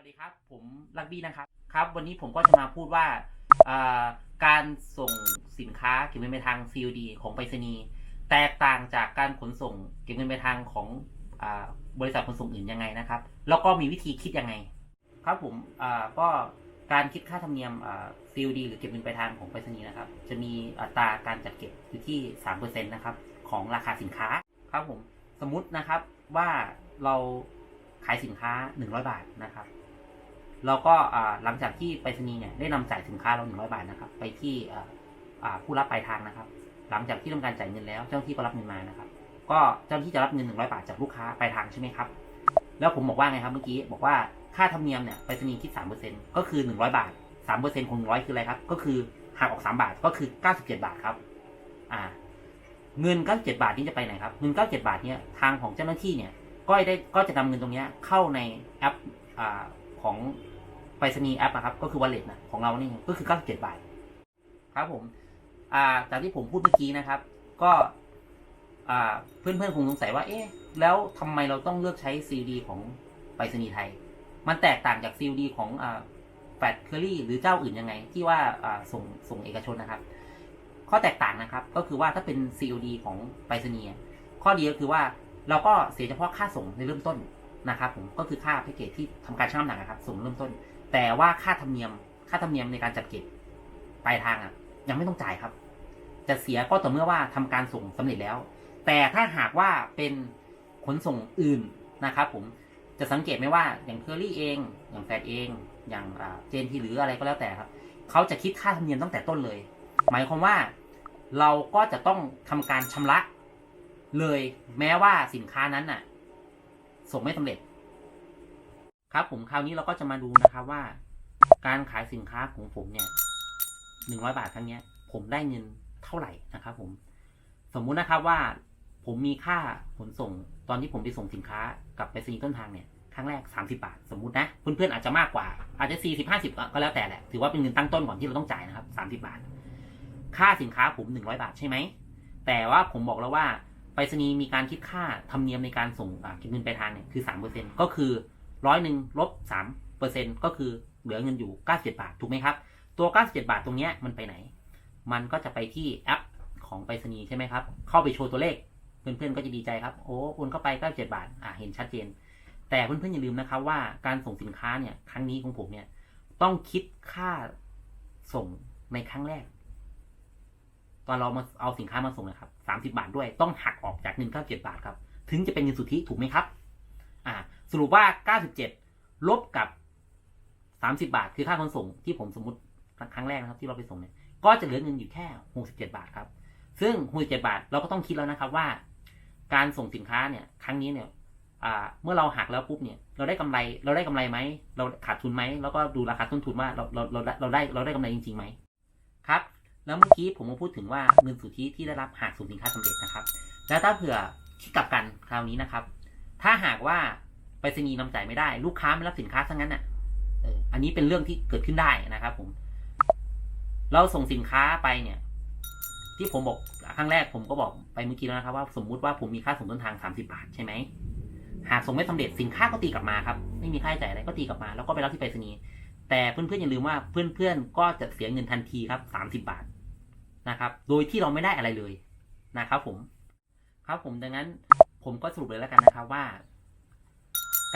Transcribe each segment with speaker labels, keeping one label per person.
Speaker 1: วัสดีครับ ผมลักบี้นะครับครับ วันนี้ผมก็จะมาพูดว่าการส่งสินค้าเก็บเงินไปทาง COD ของไปรษณีย์แตกต่างจากการขนส่งเก็บเงินไปทางของอบริษัทขนส่งอื่นยังไงนะครับ แล้วก็มีวิธีคิดยังไง ครับผมก็การคิดค่าธรรมเนียม COD หรือเก็บเงินไปทางของไปรษณีย์นะครับ จะมีอัตราการจัดเก็บอยู่ที่3%นะครับของราคาสินค้าครับผมสมมตินะครับว่าเราขายสินค้า 100 บาทนะครับ เราก็หลังจากที่ไปรษณีย์เนี่ยได้นำจ่ายสินค้าเราหนึ่งร้อยบาทนะครับ ไปที่ผู้รับปลายทางนะครับ หลังจากที่ทำการจ่ายเงินแล้วเจ้าหน้าที่ก็รับเงินมานะครับ ก็เจ้าหน้าที่จะรับเงินหนึ่งร้อยบาทจากลูกค้าปลายทางใช่ไหมครับ แล้วผมบอกว่าไงครับเมื่อกี้บอกว่าค่าธรรมเนียมเนี่ยไปรษณีย์คิดสามเปอร์เซ็นต์ก็คือหนึ่งร้อยบาทสามเปอร์เซ็นต์ของร้อยคืออะไรครับ ก็คือหักออกสามบาทก็คือเก้าสิบเจ็ดบาทครับ อ่า เงินเก้าเจ็ดบาทนี้จะไปไหนครับเงินเก้าเจ็ดบาทเนี่ยทางของเจ้าหน้าที่เนี่ยก็ได้ก็จะนำเงินตรงนี้เข้าในแอปอ่า ของไปรษณีย์แอปนะครับ ก็คือ wallet นะของเรานี่ก็คือ 97 บาท ครับผม อ่าจากที่ผมพูดเมื่อกี้นะครับ ก็ อ่า เพื่อนๆคงสงสัยว่า เอ๊ะ แล้วทำไมเราต้องเลือกใช้ COD ของไปรษณีย์ไทย มันแตกต่างจาก COD ของอ่าแฟดเคอรี่หรือเจ้าอื่นยังไง ที่ว่าอ่าส่งส่งเอกชนนะครับ ข้อแตกต่างนะครับ ก็คือว่าถ้าเป็น COD ของไปรษณีย์ข้อดีก็คือว่าเราก็เสียเฉพาะค่าส่งในเริ่มต้น นะครับผมก็คือค่าแพ็กเกจที่ทำการชั่งน้ำหนักนะครับส่งเริ่มต้น แต่ว่าค่าธรรมเนียมค่าธรรมเนียมในการจัดเก็บปลายทางอะ ยังไม่ต้องจ่ายครับ จะเสียก็ต่อเมื่อว่าทำการส่งสำเร็จแล้ว แต่ถ้าหากว่าเป็นขนส่งอื่นนะครับผมจะสังเกตไหมว่าอย่างเคอรี่เอง อย่างแฟดเอง อย่างเจนทีหรืออะไรก็แล้วแต่ครับเขาจะคิดค่าธรรมเนียมตั้งแต่ต้นเลย หมายความว่าเราก็จะต้องทำการชำระเลยแม้ว่าสินค้านั้นน่ะ ส่งไม่สำเร็จ ครับผมคราวนี้เราก็จะมาดูนะครับว่า การขายสินค้าของผมเนี่ยหนึ่งร้อยบาทครั้งนี้ยผมได้เงินเท่าไหร่นะครับ ผม สมมุตินะครับว่าผมมีค่าขนส่งตอนที่ผมไปส่งสินค้ากับไปรษณีต้นทางเนี่ยครั้งแรก 30 บาท สมมุตินะเพื่อนๆอาจจะมากกว่า อาจจะ 40 50 ก็แล้วแต่แหละถือว่าเป็นเงินตั้งต้นก่อนที่เราต้องจ่ายนะครับ 30 บาท ค่าสินค้าผม 100 บาทใช่ไหมแต่ว่าผมบอกแล้วว่า ไปรษณีย์มีการคิดค่าธรรมเนียมในการส่งเก็บเงินปลายทางเนี่ยคือ3%ก็คือร้อยหนึ่งลบ3%ก็คือเหลือเงินอยู่97บเจ็ดบาทถูกไหมครับ ตัว97บเจ็ดบาทตรงเนี้ยมันไปไหน มันก็จะไปที่แอปของไปรษณีย์ใช่ไหมครับ เข้าไปโชว์ตัวเลขเพื่อนๆก็จะดีใจครับ โอ้โอนเข้าไป97บาทอ่าเห็นชัดเจน แต่เพื่อนๆอย่าลืมนะครับว่าการส่งสินค้าเนี่ยครั้งนี้ของผมเนี่ยต้องคิดค่าส่งในครั้งแรก ตอนเรามาเอาสินค้ามาส่งนะครับสามสิบาทด้วยต้องหักออกจากเงินเก้าเจ็ดบาทครับ ถึงจะเป็นเงินสุทธิถูกไหมครับ อ่า สรุปว่าเก้าสิบเจ็ดลบกับสามสิบาท คือค่าขนส่งที่ผมสมมติครั้งแรกนะครับ ที่เราไปส่งเนี่ยก็จะเหลือเงินอยู่แค่หกสิบเจ็ดบาทครับ ซึ่งหกสิบเจ็ดบาทเราก็ต้องคิดแล้วนะครับว่า การส่งสินค้าเนี่ย ครั้งนี้เนี่ยอ่าเมื่อเราหักแล้วปุ๊บเนี่ยเราได้กำไรเราได้กำไรไหมเราขาดทุนไหมแล้วก็ดูราคาต้นทุนว่าเราเราเราเราได้เราได้กำไรจริงๆไหมครับ แล้วเมื่อกี้ผมมาพูดถึงว่าเงินสุทธิที่ได้รับหากส่งสินค้าสำเร็จนะครับ แล้วถ้าเผื่อคิดกลับกันคราวนี้นะครับ ถ้าหากว่าไปรษณีย์นำจ่ายไม่ได้ลูกค้าไม่รับสินค้าซะงั้นอะเอออันนี้เป็นเรื่องที่เกิดขึ้นได้นะครับ ผม เราส่งสินค้าไปเนี่ย ที่ผมบอกครั้งแรกผมก็บอกไปเมื่อกี้แล้วนะครับ ว่าสมมุติว่าผมมีค่าส่งต้นทาง 30 บาทใช่ไหมหากส่งไม่สำเร็จสินค้าก็ตีกลับมาครับ ไม่มีค่าใช้จ่ายอะไรก็ตีกลับมา แล้วก็ไปรับที่ไปรษณีย์แต่เพื่อนๆอย่าลืมว่าเพื่อนๆก็จะเสียเงินทันทีครับ 30 บาท นะครับ โดยที่เราไม่ได้อะไรเลยนะครับผม ครับผมดังนั้นผมก็สรุปเลยแล้วกันนะครับว่า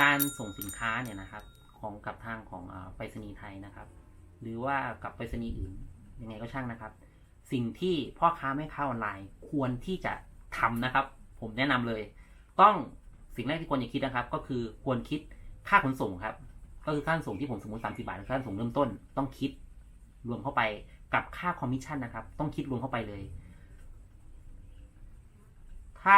Speaker 1: การส่งสินค้าเนี่ยนะครับ ของกับทางของไปรษณีย์ไทยนะครับ หรือว่ากับไปรษณีย์อื่นยังไงก็ช่างนะครับ สิ่งที่พ่อค้าแม่ค้าออนไลน์ ควรที่จะทำนะครับ ผมแนะนำเลย ต้องสิ่งแรกที่ควรจะคิดนะครับ ก็คือควรคิดค่าขนส่งครับ ก็คือค่าขนส่งที่ผมสมมติ30 บาทค่าขนส่งเริ่มต้น ต้องคิดรวมเข้าไป กับค่าคอมมิชชั่นนะครับ ต้องคิดรวมเข้าไปเลย ถ้า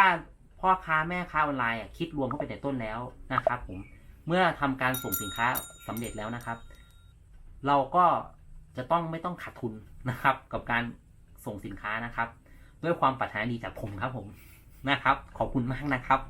Speaker 1: พ่อค้าแม่ค้าออนไลน์คิดรวมเข้าไปแต่ต้นแล้วนะครับ ผมเมื่อทำการส่งสินค้าสำเร็จแล้วนะครับ เราก็จะต้องไม่ต้องขาดทุนนะครับ กับการส่งสินค้านะครับ ด้วยความปรารถนาดีจากผมครับผมนะครับ ขอบคุณมากนะครับ